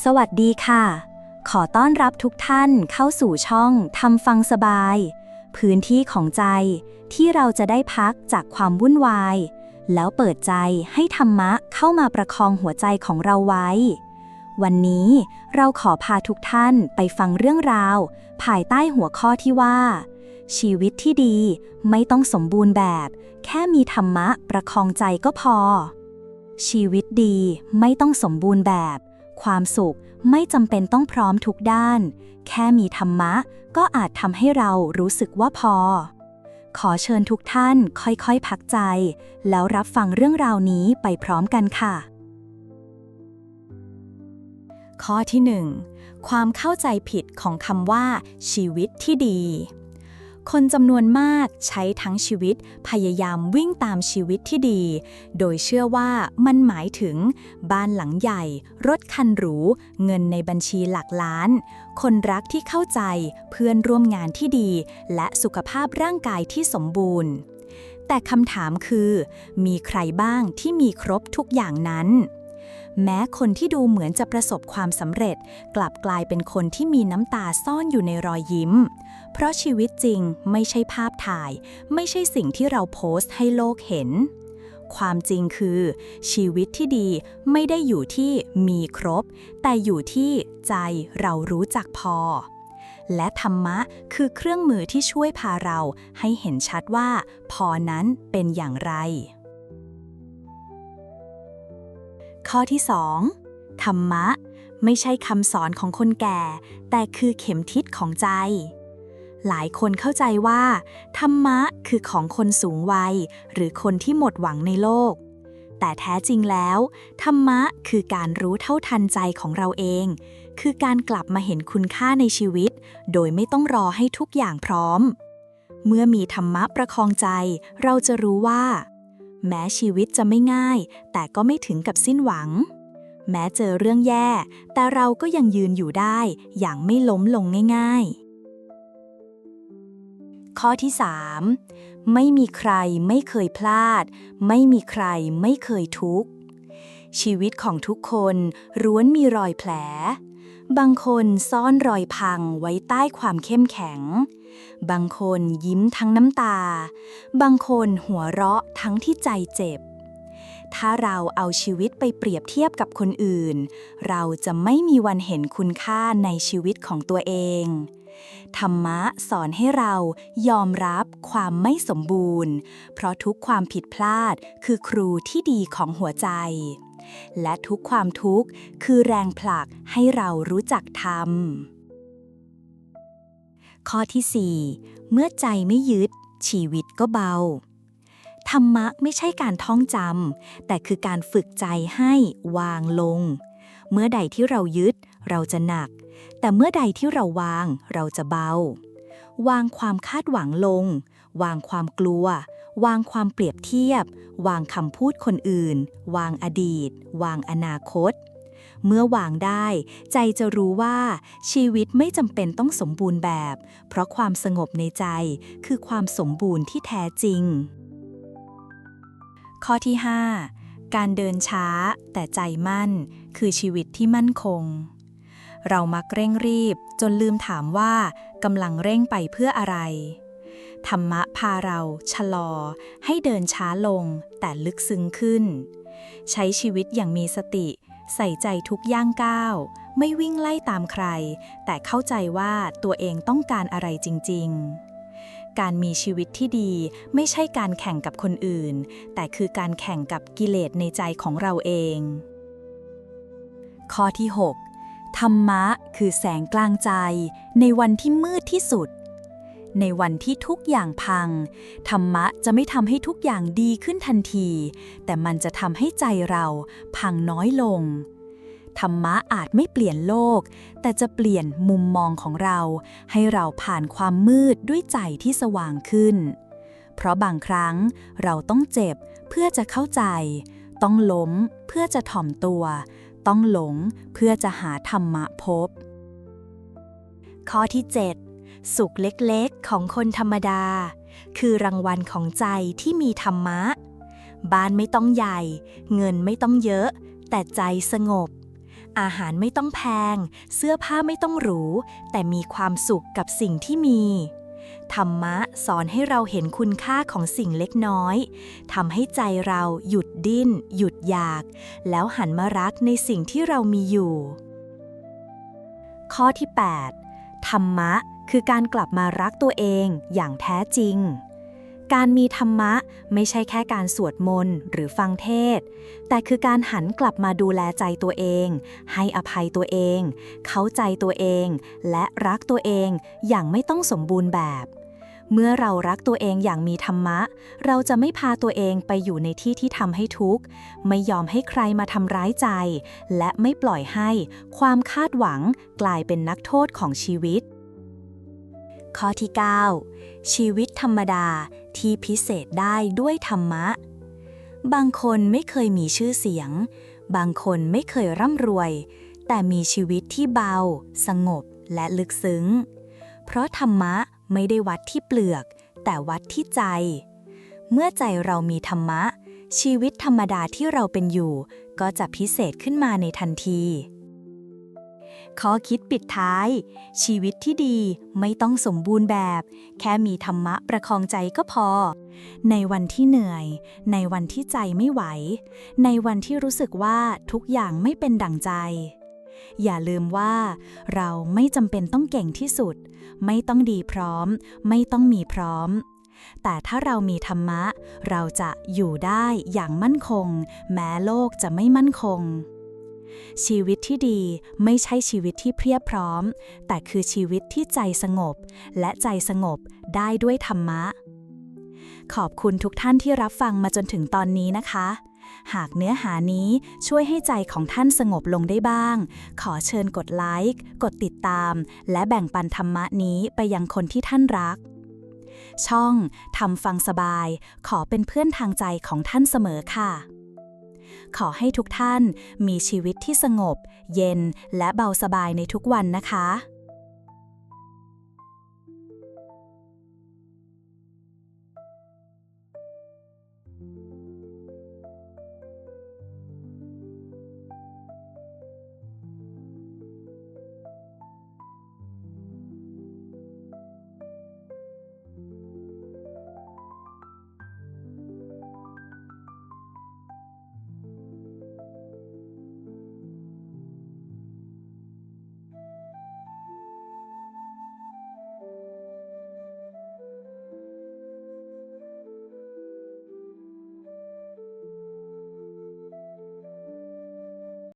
สวัสดีค่ะ ขอต้อนรับทุกท่านเข้าสู่ช่องทำฟังสบาย พื้นที่ของใจที่เราจะได้พักจากความวุ่นวาย แล้วเปิดใจให้ธรรมะเข้ามาประคองหัวใจของเราไว้ วันนี้เราขอพาทุกท่านไปฟังเรื่องราว ภายใต้หัวข้อที่ว่า ชีวิตที่ดีไม่ต้องสมบูรณ์แบบ แค่มีธรรมะประคองใจก็พอ ชีวิตดีไม่ต้องสมบูรณ์แบบ ความสุขไม่จำเป็นต้องพร้อมทุกด้าน แค่มีธรรมะ ก็อาจทำให้เรารู้สึกว่าพอ ขอเชิญทุกท่านค่อยๆ พักใจ แล้วรับฟังเรื่องราวนี้ไปพร้อมกันค่ะ ข้อที่ 1 ความเข้าใจผิดของคำว่า ชีวิตที่ดี คนจำนวนมากใช้ทั้งชีวิตพยายามวิ่งตามชีวิตที่ดี โดยเชื่อว่ามันหมายถึง บ้านหลังใหญ่ รถคันหรู เงินในบัญชีหลักล้าน คนรักที่เข้าใจ เพื่อนร่วมงานที่ดี และสุขภาพร่างกายที่สมบูรณ์ แต่คำถามคือ มีใครบ้างที่มีครบทุกอย่างนั้น แม้คนที่ดูเหมือนจะประสบความสำเร็จ กลับกลายเป็นคนที่มีน้ำตาซ่อนอยู่ในรอยยิ้ม เพราะชีวิตจริงไม่ใช่ภาพถ่าย ไม่ใช่สิ่งที่เราโพสต์ให้โลกเห็น ความจริงคือ ชีวิตที่ดีไม่ได้อยู่ที่มีครบ แต่อยู่ที่ใจเรารู้จักพอ และธรรมะคือเครื่องมือที่ช่วยพาเราให้เห็นชัดว่า พอนั้นเป็นอย่างไร ข้อที่ 2. ธรรมะ ไม่ใช่คำสอนของคนแก่ แต่คือเข็มทิศของใจ หลายคนเข้าใจว่า ธรรมะคือของคนสูงวัย หรือคนที่หมดหวังในโลก แต่แท้จริงแล้ว ธรรมะคือการรู้เท่าทันใจของเราเอง คือการกลับมาเห็นคุณค่าในชีวิต โดยไม่ต้องรอให้ทุกอย่างพร้อม เมื่อมีธรรมะประคองใจ เราจะรู้ว่า แม้ชีวิตจะไม่ง่าย แต่ก็ไม่ถึงกับสิ้นหวัง แม้เจอเรื่องแย่ แต่เราก็ยังยืนอยู่ได้อย่างไม่ล้มลงง่าย ๆ ข้อที่ 3. ไม่มีใครไม่เคยพลาด ไม่มีใครไม่เคยทุกข์ ชีวิตของทุกคนร้วนมีรอยแผล บางคนซ่อนรอยพังไว้ใต้ความเข้มแข็ง บางคนยิ้มทั้งน้ำตา บางคนหัวเราะทั้งที่ใจเจ็บ ถ้าเราเอาชีวิตไปเปรียบเทียบกับคนอื่น เราจะไม่มีวันเห็นคุณค่าในชีวิตของตัวเอง ธรรมะสอนให้เรายอมรับความไม่สมบูรณ์ เพราะทุกความผิดพลาดคือครูที่ดีของหัวใจ และทุกความทุกข์คือแรงผลักให้เรารู้จักทำข้อที่ 4 เมื่อใจไม่ยึด ชีวิตก็เบา ธรรมะไม่ใช่การท่องจำแต่คือการฝึกใจให้วางลง เมื่อใดที่เรายึด เราจะหนัก แต่เมื่อใดที่เราวาง เราจะเบา วางความคาดหวังลง วางความกลัว วางความเปรียบเทียบ วางคำพูดคนอื่น วางอดีต วางอนาคต เมื่อวางได้ ใจจะรู้ว่า ชีวิตไม่จำเป็นต้องสมบูรณ์แบบ เพราะความสงบในใจคือความสมบูรณ์ที่แท้จริง ข้อที่ 5 การเดินช้าแต่ใจมั่น คือชีวิตที่มั่นคงเรามักเร่งรีบจนลืมถามว่ากำลังเร่งไปเพื่ออะไร ธรรมะพาเราชะลอ ให้เดินช้าลงแต่ลึกซึ้งขึ้น ใช้ชีวิตอย่างมีสติ ใส่ใจทุกย่างก้าว ไม่วิ่งไล่ตามใคร แต่เข้าใจว่าตัวเองต้องการอะไรจริง ๆ การมีชีวิตที่ดีไม่ใช่การแข่งกับคนอื่น แต่คือการแข่งกับกิเลสในใจของเราเอง ข้อที่ 6 ธรรมะคือแสงกลางใจในวันที่มืดที่สุด ในวันที่ทุกอย่างพัง ธรรมะจะไม่ทำให้ทุกอย่างดีขึ้นทันที แต่มันจะทำให้ใจเราพังน้อยลง ธรรมะอาจไม่เปลี่ยนโลก แต่จะเปลี่ยนมุมมองของเรา ให้เราผ่านความมืดด้วยใจที่สว่างขึ้น เพราะบางครั้งเราต้องเจ็บเพื่อจะเข้าใจ ต้องล้มเพื่อจะถ่อมตัว ต้องหลงเพื่อจะหาธรรมะพบ ข้อที่ 7 สุขเล็กๆของคนธรรมดา คือรางวัลของใจที่มีธรรมะ บ้านไม่ต้องใหญ่ เงินไม่ต้องเยอะ แต่ใจสงบ อาหารไม่ต้องแพง เสื้อผ้าไม่ต้องหรู แต่มีความสุขกับสิ่งที่มีธรรมะสอนให้เราเห็นคุณค่าของสิ่งเล็กน้อยทำให้ใจเราหยุดดิ้น หยุดอยาก แล้วหันมารักในสิ่งที่เรามีอยู่ ข้อที่ 8 ธรรมะ คือการกลับมารักตัวเองอย่างแท้จริง การมีธรรมะไม่ใช่แค่การสวดมนต์หรือฟังเทศ แต่คือการหันกลับมาดูแลใจตัวเอง ให้อภัยตัวเอง เข้าใจตัวเอง และรักตัวเองอย่างไม่ต้องสมบูรณ์แบบ เมื่อเรารักตัวเองอย่างมีธรรมะ เราจะไม่พาตัวเองไปอยู่ในที่ที่ทำให้ทุกข์ ไม่ยอมให้ใครมาทำร้ายใจ และไม่ปล่อยให้ ความคาดหวังกลายเป็นนักโทษของชีวิต ข้อที่ 9 ชีวิตธรรมดาที่พิเศษได้ด้วยธรรมะ บางคนไม่เคยมีชื่อเสียง บางคนไม่เคยร่ำรวย แต่มีชีวิตที่เบา สงบและลึกซึ้ง เพราะธรรมะไม่ได้วัดที่เปลือก แต่วัดที่ใจ เมื่อใจเรามีธรรมะ ชีวิตธรรมดาที่เราเป็นอยู่ ก็จะพิเศษขึ้นมาในทันที ข้อคิดปิดท้าย ชีวิตที่ดีไม่ต้องสมบูรณ์แบบ แค่มีธรรมะประคองใจก็พอ ในวันที่เหนื่อย ในวันที่ใจไม่ไหว ในวันที่รู้สึกว่าทุกอย่างไม่เป็นดั่งใจ อย่าลืมว่า เราไม่จำเป็นต้องเก่งที่สุด ไม่ต้องดีพร้อม ไม่ต้องมีพร้อมแต่ถ้าเรามีธรรมะ เราจะอยู่ได้อย่างมั่นคง แม้โลกจะไม่มั่นคง ชีวิตที่ดีไม่ใช่ชีวิตที่เพียบพร้อม แต่คือชีวิตที่ใจสงบ และใจสงบได้ด้วยธรรมะ ขอบคุณทุกท่านที่รับฟังมาจนถึงตอนนี้นะคะ หากเนื้อหานี้ช่วยให้ใจของท่านสงบลงได้บ้าง ขอเชิญกดไลค์ กดติดตาม และแบ่งปันธรรมะนี้ไปยังคนที่ท่านรักช่อง ทำฟังสบาย ขอเป็นเพื่อนทางใจของท่านเสมอค่ะ ขอให้ทุกท่านมีชีวิตที่สงบ เย็นและเบาสบายในทุกวันนะคะ